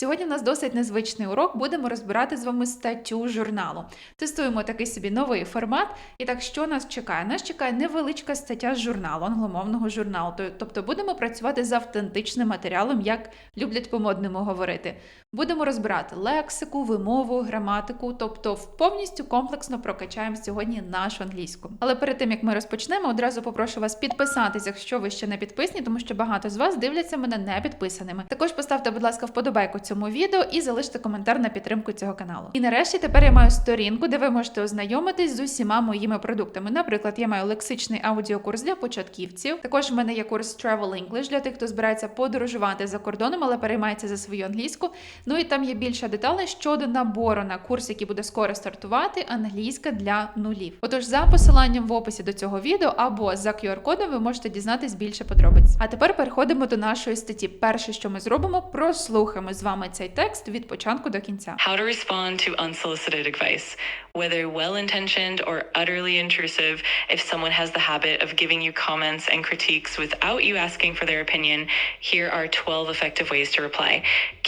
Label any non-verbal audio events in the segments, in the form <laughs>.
Сьогодні в нас досить незвичний урок. Будемо розбирати з вами статтю журналу. Тестуємо такий собі новий формат. І так, що нас чекає? Нас чекає невеличка стаття з журналу, англомовного журналу. Тобто будемо працювати з автентичним матеріалом, як люблять по-модному говорити. Будемо розбирати лексику, вимову, граматику, тобто повністю комплексно прокачаємо сьогодні нашу англійську. Але перед тим як ми розпочнемо, одразу попрошу вас підписатись, якщо ви ще не підписані, тому що багато з вас дивляться мене не підписаними. Також поставте, будь ласка, вподобайку цьому відео і залиште коментар на підтримку цього каналу. І нарешті тепер я маю сторінку, де ви можете ознайомитись з усіма моїми продуктами. Наприклад, я маю лексичний аудіокурс для початківців. Також в мене є курс Travel English для тих, хто збирається подорожувати за кордоном, але переймається за свою англійську. Ну і там є більше деталей щодо набору на курс, який буде скоро стартувати, англійська для нулів. Отож, за посиланням в описі до цього відео або за QR-кодом ви можете дізнатись більше подробиць. А тепер переходимо до нашої статті. Перше, що ми зробимо, прослухаємо з вами цей текст від початку до кінця. How to respond to unsolicited advice, whether well intentioned or utterly intrusive. If someone has the habit of giving you comments and critiques without you asking for their opinion, here are 12 effective ways to reply.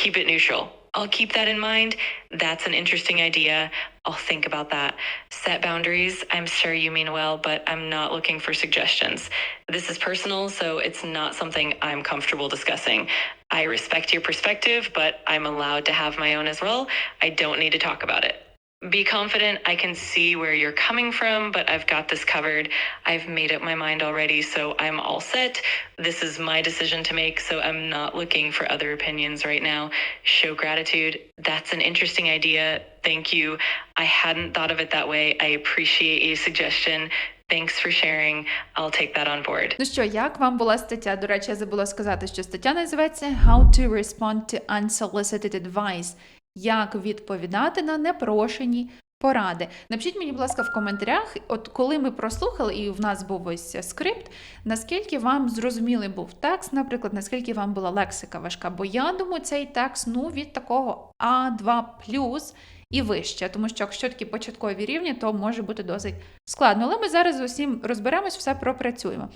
Keep it neutral. I'll keep that in mind. That's an interesting idea. I'll think about that. Set boundaries. I'm sure you mean well, but I'm not looking for suggestions. This is personal, so it's not something I'm comfortable discussing. I respect your perspective, but I'm allowed to have my own as well. I don't need to talk about it Be confident. I can see where you're coming from, but I've got this covered. I've made up my mind already, so I'm all set. This is my decision to make, so I'm not looking for other opinions right now. Show gratitude. That's an interesting idea. Thank you. I hadn't thought of it that way. I appreciate your suggestion. Thanks for sharing. I'll take that on board. Ну що, як вам була стаття? До речі, я забула сказати, що стаття називається How to respond to unsolicited advice. Як відповідати на непрошені поради. Напишіть мені, будь ласка, в коментарях, от коли ми прослухали, і в нас був ось скрипт, наскільки вам зрозумілий був текст, наприклад, наскільки вам була лексика важка. Бо я думаю, цей текст ну, від такого А2 і вище, тому що якщо такі початкові рівні, то може бути досить складно. Але ми зараз усім розберемось, все пропрацюємо.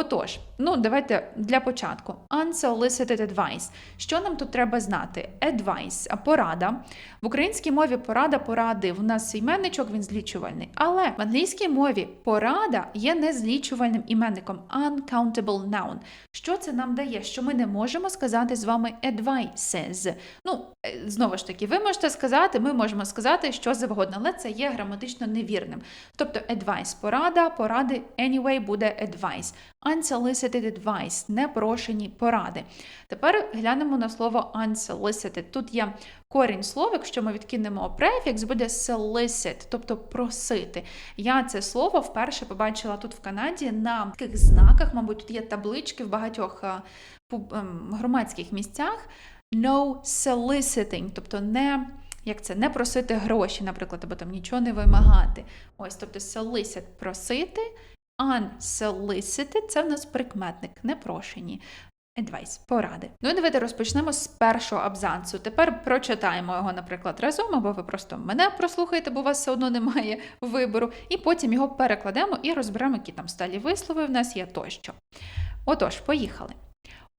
Отож, ну давайте для початку. Unsolicited advice. Що нам тут треба знати? Advice, а порада. В українській мові порада поради. В нас іменничок, він злічувальний. Але в англійській мові порада є незлічувальним іменником uncountable noun. Що це нам дає? Що ми не можемо сказати з вами advices. Ну, е, знову ж таки, ви можете сказати, ми можемо сказати що завгодно, але це є граматично невірним. Тобто advice – порада, поради anyway буде advice. Unsolicited advice – непрошені поради. Тепер глянемо на слово unsolicited. Тут є корінь слова, якщо ми відкинемо префікс, буде solicit, тобто просити. Я це слово вперше побачила тут в Канаді на таких знаках, мабуть, тут є таблички в багатьох е, ем, громадських місцях. No soliciting, тобто не. Як це не просити гроші, наприклад, або там нічого не вимагати. Ось, тобто solicit – просити, unsolicited – це в нас прикметник, непрошені. Advice – поради. Ну і давайте розпочнемо з першого абзацу. Тепер прочитаємо його, наприклад, разом, або ви просто мене прослухаєте, бо у вас все одно немає <laughs> вибору. І потім його перекладемо і розберемо, які там сталі вислови в нас є тощо. Отож, поїхали.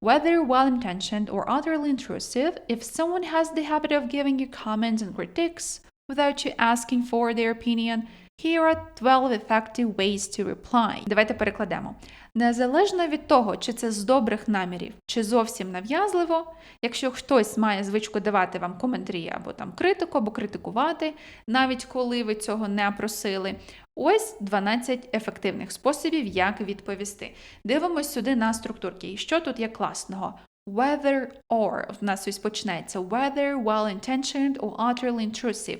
Whether well-intentioned or utterly intrusive, if someone has the habit of giving you comments and critiques without you asking for their opinion, here are 12 effective ways to reply. Давайте перекладемо. Незалежно від того, чи це з добрих намірів, чи зовсім нав'язливо, якщо хтось має звичку давати вам коментарі або там критику, або критикувати, навіть коли ви цього не просили, ось 12 ефективних способів, як відповісти. Дивимось сюди на структурки. І що тут є класного? Whether or в нас ось почнеться whether well-intentioned or utterly intrusive.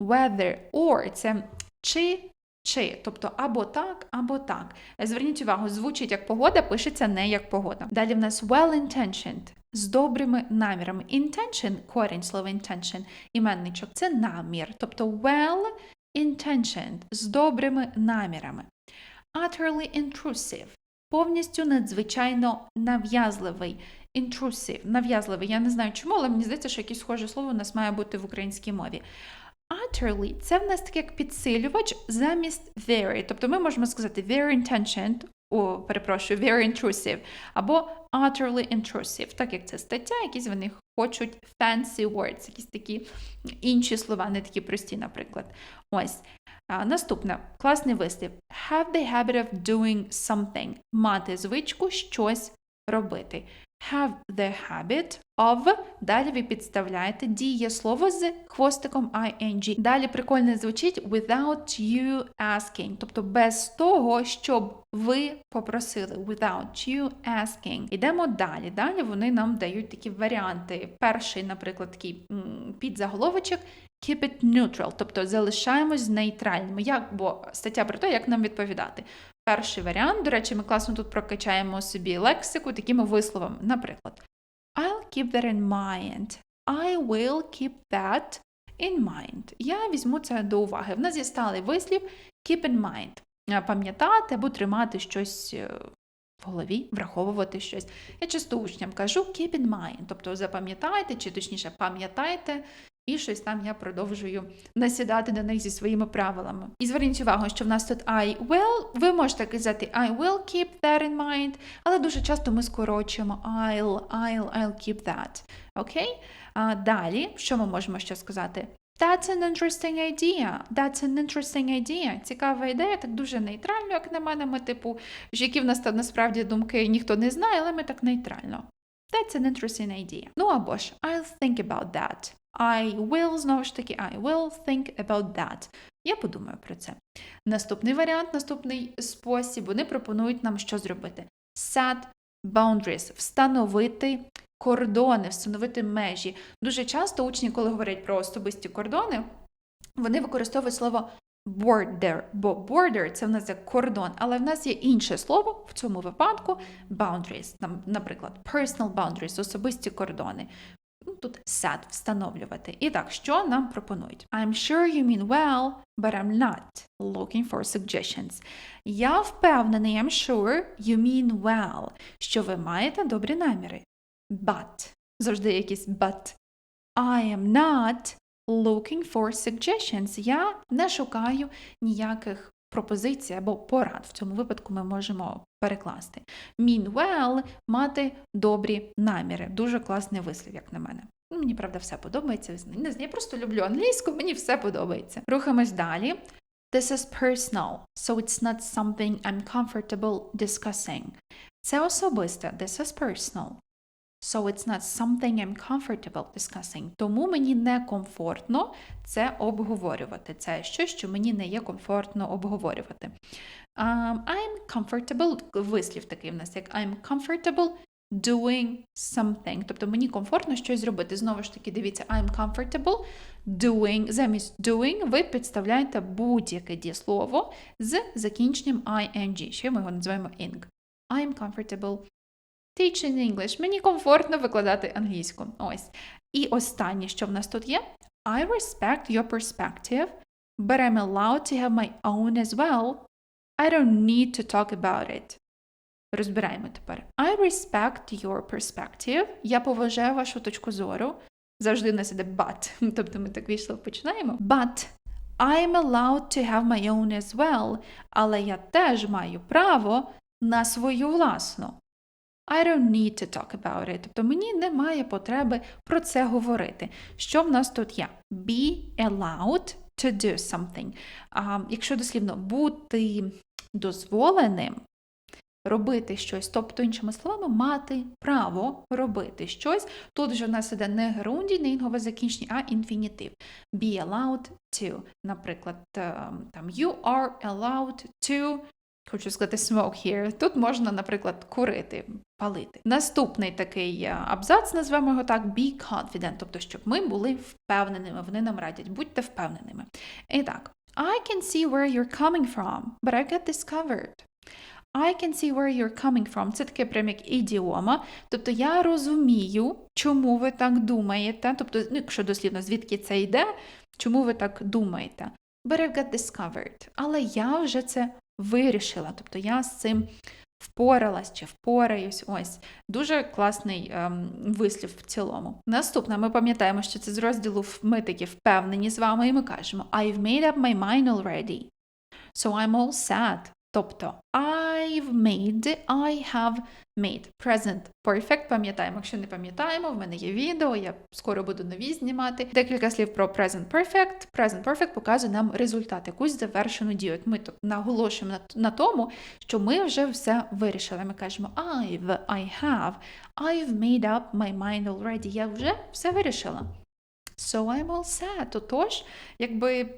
Whether or це чи чи, тобто або так, або так. Зверніть увагу, звучить як погода, пишеться не як погода. Далі в нас well-intentioned, з добрими намірами. Intention, корінь слова intention, іменничок, це намір. Тобто well-intentioned, з добрими намірами. Utterly intrusive, повністю надзвичайно нав'язливий. Intrusive, нав'язливий. Я не знаю чому, але мені здається, що якесь схоже слово у нас має бути в українській мові. Utterly – це в нас таке як підсилювач замість very. Тобто ми можемо сказати very intentioned о, перепрошую, very intrusive, або utterly intrusive, так як це стаття, якісь вони хочуть fancy words, якісь такі інші слова, не такі прості, наприклад. Ось. А, наступне класний вислів. Have the habit of doing something. Мати звичку щось робити. Have the habit of. Далі ви підставляєте дієслово з хвостиком ing. Далі прикольно звучить without you asking, тобто без того, щоб ви попросили. Without you asking. Йдемо далі. Далі вони нам дають такі варіанти. Перший, наприклад, такий підзаголовочок. Keep it neutral, тобто залишаємось нейтральними. Як, бо стаття про те, як нам відповідати. Перший варіант, до речі, ми класно тут прокачаємо собі лексику такими висловами. Наприклад, I'll keep that in mind. I will keep that in mind. Я візьму це до уваги. В нас є сталий вислів keep in mind. Е, Пам'ятати або тримати щось е, в голові, враховувати щось. Я часто учням кажу keep in mind, тобто запам'ятайте, чи точніше пам'ятайте, і щось там я продовжую насідати на них зі своїми правилами. І зверніть увагу, що в нас тут I will, ви можете казати I will keep that in mind, але дуже часто ми скорочуємо I'll, I'll, I'll keep that. Окей? А далі, що ми можемо ще сказати? That's an interesting idea. That's an interesting idea. Цікава ідея, так дуже нейтрально, як на мене. Ми, типу, які в нас там насправді думки ніхто не знає, але ми так нейтрально. That's an interesting idea. Ну або ж I'll think about that. I will, знову ж таки, I will think about that. Я подумаю про це. Наступний варіант, наступний спосіб, вони пропонують нам що зробити? Set boundaries, встановити кордони, встановити межі. Дуже часто учні, коли говорять про особисті кордони, вони використовують слово border, бо border – це в нас як кордон, але в нас є інше слово в цьому випадку boundaries, там, наприклад, personal boundaries, особисті кордони. Ну, Тут set – встановлювати. І так, що нам пропонують? I'm sure you mean well, but I'm not looking for suggestions. Я впевнений, I'm sure you mean well, що ви маєте добрі наміри. But. Завжди якийсь but. I am not looking for suggestions. Я не шукаю ніяких пропозицій або порад. В цьому випадку ми можемо перекласти. Mean well – мати добрі наміри. Дуже класний вислів, як на мене. Ну, Мені, правда, все подобається. Не знаю, я просто люблю англійську, мені все подобається. Рухаємось далі. This is personal, so it's not something I'm comfortable discussing. Це особисте. This is personal. So it's not something I'm comfortable discussing. Тому мені не комфортно це обговорювати. Це щось, що мені не є комфортно обговорювати. Um, I'm comfortable, вислів такий в нас, як I'm comfortable doing something. Тобто мені комфортно щось зробити. Знову ж таки, дивіться, I'm comfortable doing. Замість doing ви підставляєте будь-яке дієслово з закінченням ing. Ще ми його називаємо ing. I'm comfortable teaching English. Мені комфортно викладати англійську. Ось. І останнє, що в нас тут є. I respect your perspective, but I'm allowed to have my own as well. I don't need to talk about it. Розбираємо тепер. I respect your perspective. Я поважаю вашу точку зору. Завжди в нас іде but. <laughs> Тобто ми так вийшло починаємо. But I'm allowed to have my own as well. Але я теж маю право на свою власну. I don't need to talk about it. Тобто мені немає потреби про це говорити. Що в нас тут є? Be allowed to do something. А, якщо дослівно бути дозволеним, робити щось, тобто, іншими словами, мати право робити щось. Тут вже в нас іде не герундій, не інгове закінчення, а інфінітив. Be allowed to. Наприклад, ем, там you are allowed to Хочу сказати smoke here. Тут можна, наприклад, курити, палити. Наступний такий е, абзац, назвемо його так, be confident, тобто, щоб ми були впевненими. Вони нам радять, будьте впевненими. І так, I can see where you're coming from, but I get discovered. I can see where you're coming from. Це таке прям як ідіома. Тобто я розумію, чому ви так думаєте. Тобто, ну, якщо дослівно, звідки це йде, чому ви так думаєте. But I've got discovered. Але я вже це вирішила. Тобто я з цим впоралась чи впораюсь. Ось дуже класний ем, вислів в цілому. Наступне, ми пам'ятаємо, що це з розділу ми такі впевнені з вами, і ми кажемо I've made up my mind already. So I'm all set. Тобто I I've made, I have made. Present perfect. Пам'ятаємо, якщо не пам'ятаємо, в мене є відео, я скоро буду нові знімати. Декілька слів про present perfect. Present perfect показує нам результат, якусь завершену дію. Ми тут наголошуємо на, тому, що ми вже все вирішили. Ми кажемо I've, I have, I've made up my mind already. Я вже все вирішила. So I'm all set. Отож, якби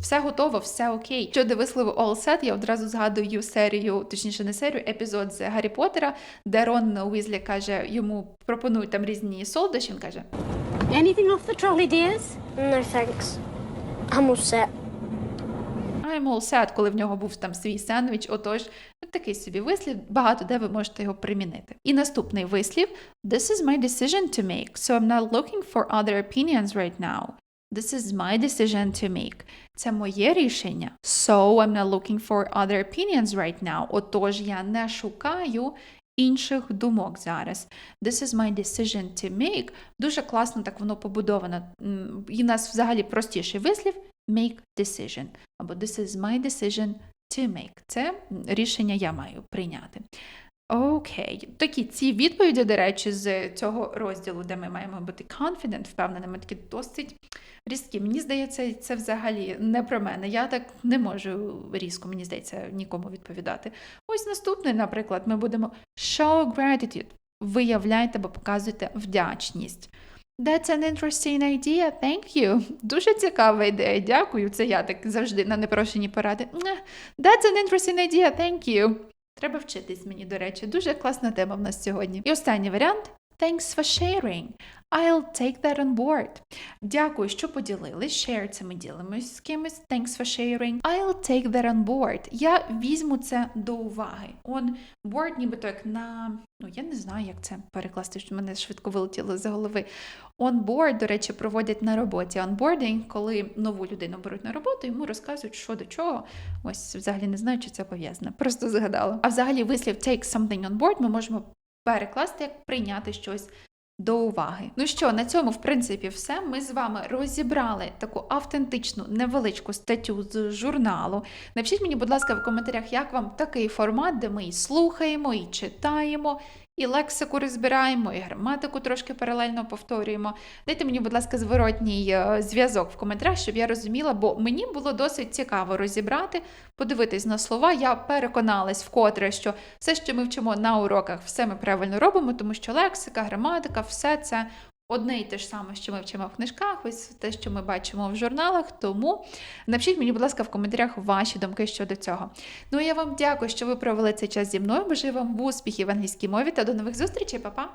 все готово, все окей. Щодо вислову all set, я одразу згадую серію, точніше не серію, епізод з Гаррі Поттера, де Рон Уізлі каже, йому пропонують там різні солодощі, він каже, Anything off the trolley, dears? No thanks. I'm all set. I'm all set, коли в нього був там свій сендвіч. Отож, такий собі вислів, багато де ви можете його примінити. І наступний вислів: This is my decision to make, so I'm not looking for other opinions right now. This is my decision to make. Це моє рішення. So I'm not looking for other opinions right now. Отож, я не шукаю інших думок зараз. This is my decision to make. Дуже класно так воно побудовано. І у нас взагалі простіший вислів make decision. Або this is my decision to make. Це рішення я маю прийняти. Окей, такі ці відповіді, до речі, з цього розділу, де ми маємо бути confident, впевненими, такі досить різкі. Мені здається, це взагалі не про мене. Я так не можу різко, мені здається, нікому відповідати. Ось наступний, наприклад, ми будемо show gratitude. Виявляйте або показуйте вдячність. That's an interesting idea, thank you. Дуже цікава ідея, дякую. Це я так завжди на непрошені поради. That's an interesting idea, thank you. Треба вчитись мені, до речі. Дуже класна тема в нас сьогодні. І останній варіант. Thanks for sharing. I'll take that on board. Дякую, що поділились. Share це ми ділимось з кимось. Thanks for sharing. I'll take that on board. Я візьму це до уваги. On board, нібито як на. Ну, я не знаю, як це перекласти, що мене швидко вилетіло з голови. Онборд, до речі, проводять на роботі. онбординг, коли нову людину беруть на роботу, йому розказують, що до чого. Ось взагалі не знаю, чи це пов'язане. Просто згадала. А взагалі вислів take something on board ми можемо перекласти як прийняти щось. До уваги. Ну що, на цьому, в принципі, все. Ми з вами розібрали таку автентичну невеличку статтю з журналу. Напишіть мені, будь ласка, в коментарях, як вам такий формат, де ми і слухаємо, і читаємо, і лексику розбираємо, і граматику трошки паралельно повторюємо. Дайте мені, будь ласка, зворотній е, зв'язок в коментарях, щоб я розуміла, бо мені було досить цікаво розібрати, подивитись на слова. Я переконалась вкотре, що все, що ми вчимо на уроках, все ми правильно робимо, тому що лексика, граматика, все це. Одне і те ж саме, що ми вчимо в книжках, ось те, що ми бачимо в журналах. Тому напишіть мені, будь ласка, в коментарях ваші думки щодо цього. Ну я вам дякую, що ви провели цей час зі мною. Бажаю вам успіхів в англійській мові та до нових зустрічей, Па-па!